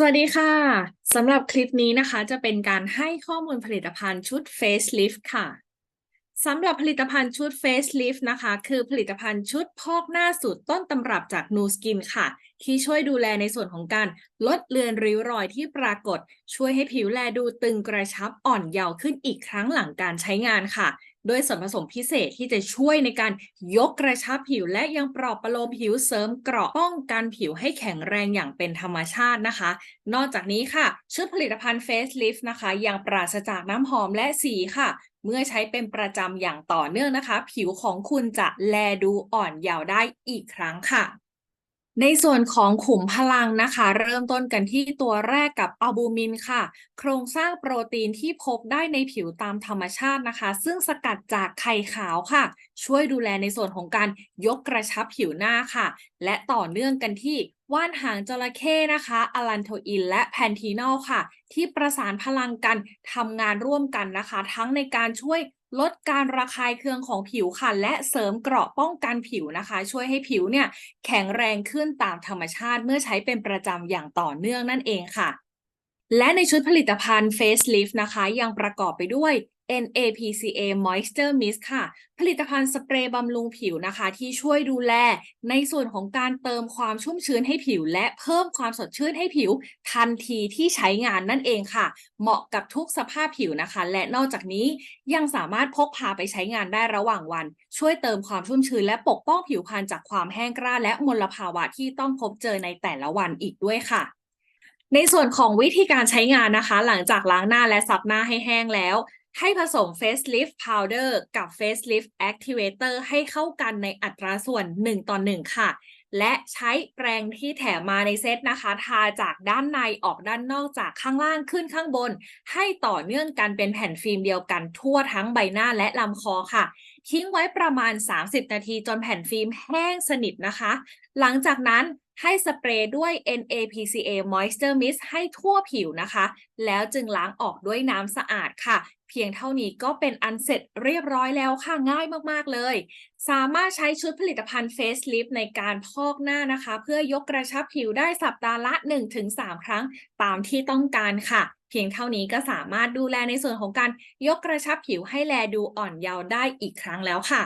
สวัสดีค่ะสำหรับคลิปนี้นะคะจะเป็นการให้ข้อมูลผลิตภัณฑ์ชุด Facelift ค่ะสำหรับผลิตภัณฑ์ชุด Facelift นะคะ คือผลิตภัณฑ์ชุดพอกหน้าสูตรต้นตำรับจาก Nu Skin ค่ะ ที่ช่วยดูแลในส่วนของการลดเลือนริ้วรอยที่ปรากฏ ช่วยให้ผิวแลดูตึงกระชับอ่อนเยาว์ขึ้นอีกครั้งหลังการใช้งานค่ะโดยส่วนผสมพิเศษที่จะช่วยในการยกกระชับผิว และยังปลอบประโลมผิวเสริมเกราะป้องกันผิวให้แข็งแรงอย่างเป็นธรรมชาตินะคะ นอกจากนี้ค่ะ ชุดผลิตภัณฑ์ Facelift นะคะ ยังปราศจากน้ำหอมและสีค่ะเมื่อใช้เป็นประจำอย่างต่อเนื่องนะคะ ผิวของคุณจะแลดูอ่อนเยาว์ได้อีกครั้งค่ะ ในส่วนของขุมพลังนะคะ เริ่มต้นกันที่ตัวแรกกับอัลบูมินค่ะ โครงสร้างโปรตีนที่พบได้ในผิวตามธรรมชาตินะคะ ซึ่งสกัดจากไข่ขาวค่ะ ช่วยดูแลในส่วนของการยกกระชับผิวหน้าค่ะ และต่อเนื่องกันที่ว่านหางจระเข้นะคะอลันโทอิน และแพนทีนอลค่ะ ที่ประสานพลังกันทำงานร่วมกันนะคะ ทั้งในการช่วย ลดการระคายเคืองของผิวค่ะ และเสริมเกราะป้องกันผิวนะคะ ช่วยให้ผิวเนี่ยแข็งแรงขึ้นตามธรรมชาติเมื่อใช้เป็นประจำอย่างต่อเนื่องนั่นเองค่ะ และในชุดผลิตภัณฑ์ Facelift นะคะ ยังประกอบไปด้วย NAPCA Moisture Mist ค่ะ ผลิตภัณฑ์สเปรย์บำรุงผิวนะคะ ที่ช่วยดูแลในส่วนของการเติมความชุ่มชื้นให้ผิว และเพิ่มความสดชื่นให้ผิว ทันทีที่ใช้งานนั่นเองค่ะ เหมาะกับทุกสภาพผิวนะคะ และนอกจากนี้ยังสามารถพกพาไปใช้งานได้ระหว่างวัน ช่วยเติมความชุ่มชื้น และปกป้องผิวพรรณจากความแห้งกร้านและมลภาวะที่ต้องพบเจอในแต่ละวันอีกด้วยค่ะ ในส่วนของวิธีการใช้งานนะคะ หลังจากล้างหน้าและซับหน้าให้แห้งแล้ว ให้ผสม Facelift Powder กับ Facelift Activator ให้เข้ากันในอัตราส่วน 1 ต่อ 1 ค่ะ และใช้แปรงที่แถมมาในเซตนะคะ ทาจากด้านในออกด้านนอกจากข้างล่างขึ้นข้างบน ให้ต่อเนื่องกันเป็นแผ่นฟิล์มเดียวกันทั่วทั้งใบหน้าและลำคอค่ะ ทิ้งไว้ประมาณ 30 นาทีจนแผ่นฟิล์มแห้งสนิทนะคะ หลังจากนั้น ให้สเปรย์ด้วย NAPCA Moisture Mist ให้ทั่วผิวนะคะ แล้วจึงล้างออกด้วยน้ำสะอาดค่ะ เพียงเท่านี้ก็เป็นอันเสร็จเรียบร้อยแล้วค่ะ ง่ายมากๆเลย สามารถใช้ชุดผลิตภัณฑ์ Facelift ในการพอกหน้านะคะ เพื่อยกกระชับผิวได้สัปดาห์ละ 1-3 ครั้งตามที่ต้องการค่ะเพียงเท่านี้ก็สามารถดูแลในส่วนของการยกกระชับผิวให้แลดูอ่อนเยาว์ได้อีกครั้งแล้วค่ะ